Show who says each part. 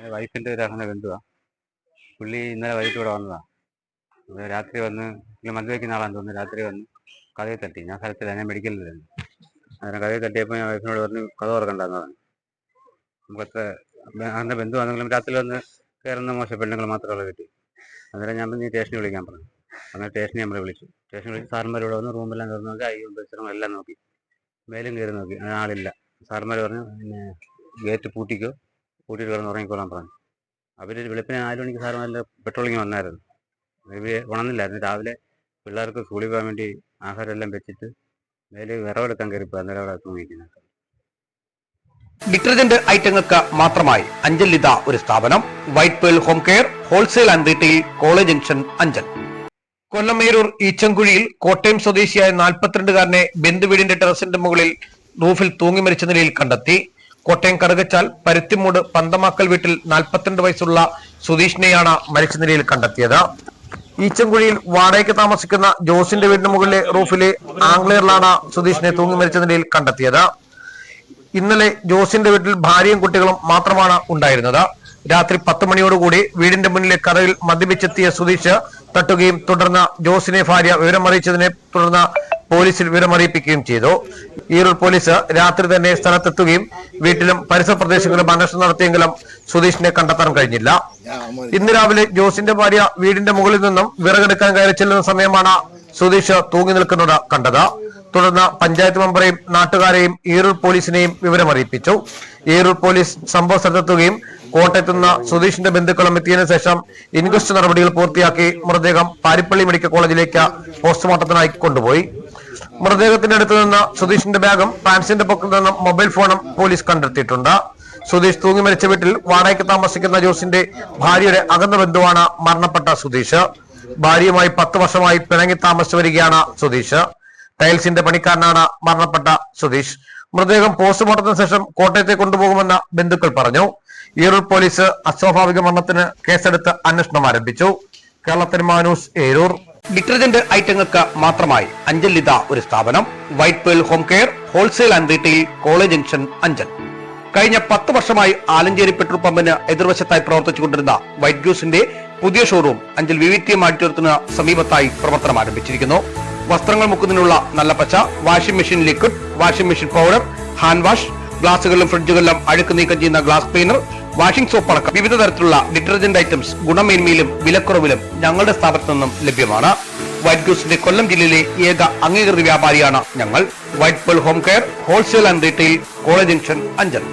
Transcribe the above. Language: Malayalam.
Speaker 1: എന്റെ വൈഫിന്റെ ഒരു അങ്ങനെ ബന്ധുവാ പുള്ളി ഇന്നലെ വൈകിട്ട് ഇവിടെ വന്നതാണ് രാത്രി വന്ന് പുള്ളി മദ്യവയ്ക്കുന്ന ആളാന്ന് തോന്നുന്നു രാത്രി വന്ന് കഥയെ തട്ടി. ഞാൻ സ്ഥലത്തില്ല ഞാൻ മെഡിക്കലിലായിരുന്നു അങ്ങനെ കഥയെ തട്ടിയപ്പോൾ ഞാൻ വൈഫിനോട് പറഞ്ഞു കഥ തുറക്കണ്ടെന്ന് പറഞ്ഞു. നമുക്കത്ര അങ്ങനെ ബന്ധുവാണെങ്കിലും രാത്രി വന്ന് കയറുന്ന മോശം പെണ്ണുങ്ങൾ മാത്രമുള്ള കിട്ടി അന്നേരം ഞാൻ നീ സ്റ്റേഷനിൽ വിളിക്കാൻ പറഞ്ഞു. അങ്ങനെ സ്റ്റേഷനിൽ നമ്മൾ വിളിച്ചു. സ്റ്റേഷനിൽ വിളിച്ച് സാറന്മാർ ഇവിടെ വന്ന് റൂമെല്ലാം തുറന്ന്. നോക്കി അയ്യോ പരിസരം എല്ലാം നോക്കി. മേലും കയറി നോക്കി. ആളില്ല. സാറന്മാർ പറഞ്ഞു പിന്നെ ഗേറ്റ് പൂട്ടിക്കോ. പൂട്ടിയിട്ട് കിടന്ന് ഉറങ്ങിക്കോളാൻ പറഞ്ഞു. അവർ വെളുപ്പിന് നാല് മണിക്ക് സാറ് നല്ല പെട്രോളിങ് വന്നായിരുന്നു. ഇവർ ഉണർന്നില്ലായിരുന്നു. രാവിലെ പിള്ളേർക്ക് സ്കൂളിൽ പോകാൻ വേണ്ടി ആഹാരം എല്ലാം വെച്ചിട്ട് മേലെ വിറവെടുക്കാൻ കയറി അന്നേരം അവിടെ തൂങ്ങിയിരിക്കുന്നത്
Speaker 2: ഡിറ്റർജന്റ് ഐറ്റങ്ങൾക്ക് മാത്രമായി അഞ്ചൽ ലിത ഒരു സ്ഥാപനം. White pearl home care wholesale and retail college junction Anchal. കൊല്ലമേരൂർ ഈച്ചൻകുഴിയിൽ കോട്ടയം സ്വദേശിയായ നാൽപ്പത്തിരണ്ടുകാരനെ ബന്ധുവീടിന്റെ ടെറസിന്റെ മുകളിൽ റൂഫിൽ തൂങ്ങി മരിച്ച നിലയിൽ കണ്ടെത്തി. കോട്ടയം കറുകച്ചാൽ പരുത്തിമൂട് പന്തമാക്കൽ വീട്ടിൽ നാൽപ്പത്തിരണ്ട് വയസ്സുള്ള സുധീഷിനെയാണ് മരിച്ച നിലയിൽ കണ്ടെത്തിയത്. ഈച്ചൻകുഴിയിൽ വാടകയ്ക്ക് താമസിക്കുന്ന ജോസിന്റെ വീടിന് മുകളിലെ റൂഫിലെ ആംഗ്ലേറിലാണ് സുധീഷിനെ തൂങ്ങി മരിച്ച നിലയിൽ കണ്ടെത്തിയത്. ഇന്നലെ ജോസിന്റെ വീട്ടിൽ ഭാര്യയും കുട്ടികളും മാത്രമാണ് ഉണ്ടായിരുന്നത്. രാത്രി പത്ത് മണിയോടുകൂടി വീടിന്റെ മുന്നിലെ കഥയിൽ മദ്യപിച്ചെത്തിയ സുധീഷ് തട്ടുകയും തുടർന്ന് ജോസിനെ ഭാര്യ വിവരമറിയിച്ചതിനെ തുടർന്ന് പോലീസിൽ വിവരമറിയിപ്പിക്കുകയും ചെയ്തു. ഈറൂർ പോലീസ് രാത്രി തന്നെ സ്ഥലത്തെത്തുകയും വീട്ടിലും പരിസര പ്രദേശങ്ങളിലും അന്വേഷണം നടത്തിയെങ്കിലും സുധീഷിനെ കണ്ടെത്താൻ കഴിഞ്ഞില്ല. ഇന്ന് രാവിലെ ജോസിന്റെ ഭാര്യ വീടിന്റെ മുകളിൽ നിന്നും വിറകെടുക്കാൻ കയറി ചെല്ലുന്ന സമയമാണ് സുധീഷ് തൂങ്ങി നിൽക്കുന്നത് കണ്ടത്. തുടർന്ന് പഞ്ചായത്ത് മെമ്പറെയും നാട്ടുകാരെയും ഈറൂർ പോലീസിനെയും വിവരമറിയിപ്പിച്ചു. ഈറൂർ പോലീസ് സംഭവ സ്ഥലത്തെത്തുകയും കോട്ടയത്ത് നിന്ന് സുധീഷിന്റെ ബന്ധുക്കളും എത്തിയതിനു ശേഷം ഇൻക്വസ്റ്റ് നടപടികൾ പൂർത്തിയാക്കി മൃതദേഹം പാരിപ്പള്ളി മെഡിക്കൽ കോളേജിലേക്ക് പോസ്റ്റ്മോർട്ടത്തിനായി കൊണ്ടുപോയി. മൃതദേഹത്തിന്റെ അടുത്ത് നിന്ന് സുധീഷിന്റെ ബാഗും പാൻസിന്റെ പൊക്കിൽ നിന്നും മൊബൈൽ ഫോണും പോലീസ് കണ്ടെത്തിയിട്ടുണ്ട്. സുധീഷ് തൂങ്ങി മരിച്ച വീട്ടിൽ വാടകയ്ക്ക് താമസിക്കുന്ന ജോസിന്റെ ഭാര്യയുടെ അകന്ന ബന്ധുവാണ് മരണപ്പെട്ട സുധീഷ്. ഭാര്യയുമായി പത്ത് വർഷമായി പിണങ്ങി താമസിച്ചു വരികയാണ് സുധീഷ്. ടൈൽസിന്റെ പണിക്കാരനാണ് മരണപ്പെട്ട സുധീഷ്. മൃതദേഹം പോസ്റ്റ്മോർട്ടത്തിന് ശേഷം കോട്ടയത്തെ കൊണ്ടുപോകുമെന്ന് ബന്ധുക്കൾ പറഞ്ഞു. ഈറൂർ പോലീസ് അസ്വാഭാവിക മരണത്തിന് കേസെടുത്ത് അന്വേഷണം ആരംഭിച്ചു. കേരളത്തിന് മാനൂസ് ഏരൂർ. ഡിറ്റർജന്റ് ഐറ്റങ്ങൾക്ക് മാത്രമായി അഞ്ചൽ ലിത ഒരു സ്ഥാപനം white pearl home care wholesale and retail college junction Anchal കഴിഞ്ഞ പത്ത് വർഷമായി ആലഞ്ചേരി പെട്രോൾ പമ്പിന് എതിർവശത്തായി പ്രവർത്തിച്ചുകൊണ്ടിരുന്ന വൈറ്റ് ജ്യൂസിന്റെ പുതിയ showroom Anchal V V T M ഓഡിറ്റോറിയത്തിന് സമീപത്തായി പ്രവർത്തനം ആരംഭിച്ചിരിക്കുന്നു. വസ്ത്രങ്ങൾ മുക്കുന്നതിനുള്ള നല്ല പച്ച washing machine liquid washing machine powder hand wash ഗ്ലാസുകളിലും ഫ്രിഡ്ജുകളിലും അഴുക്ക് നീക്കം ചെയ്യുന്ന ഗ്ലാസ് ക്ലീനർ വാഷിംഗ് സോപ്പ് അടക്കം വിവിധ തരത്തിലുള്ള ഡിറ്റർജന്റ് ഐറ്റംസ് ഗുണമേന്മയിലും വിലക്കുറവിലും ഞങ്ങളുടെ സ്ഥാപനത്തു നിന്നും ലഭ്യമാണ്. വൈറ്റ് ഗ്യൂസിന്റെ കൊല്ലം ജില്ലയിലെ ഏക അംഗീകൃത വ്യാപാരിയാണ് ഞങ്ങൾ. White pearl home care wholesale and retail college junction Anchal.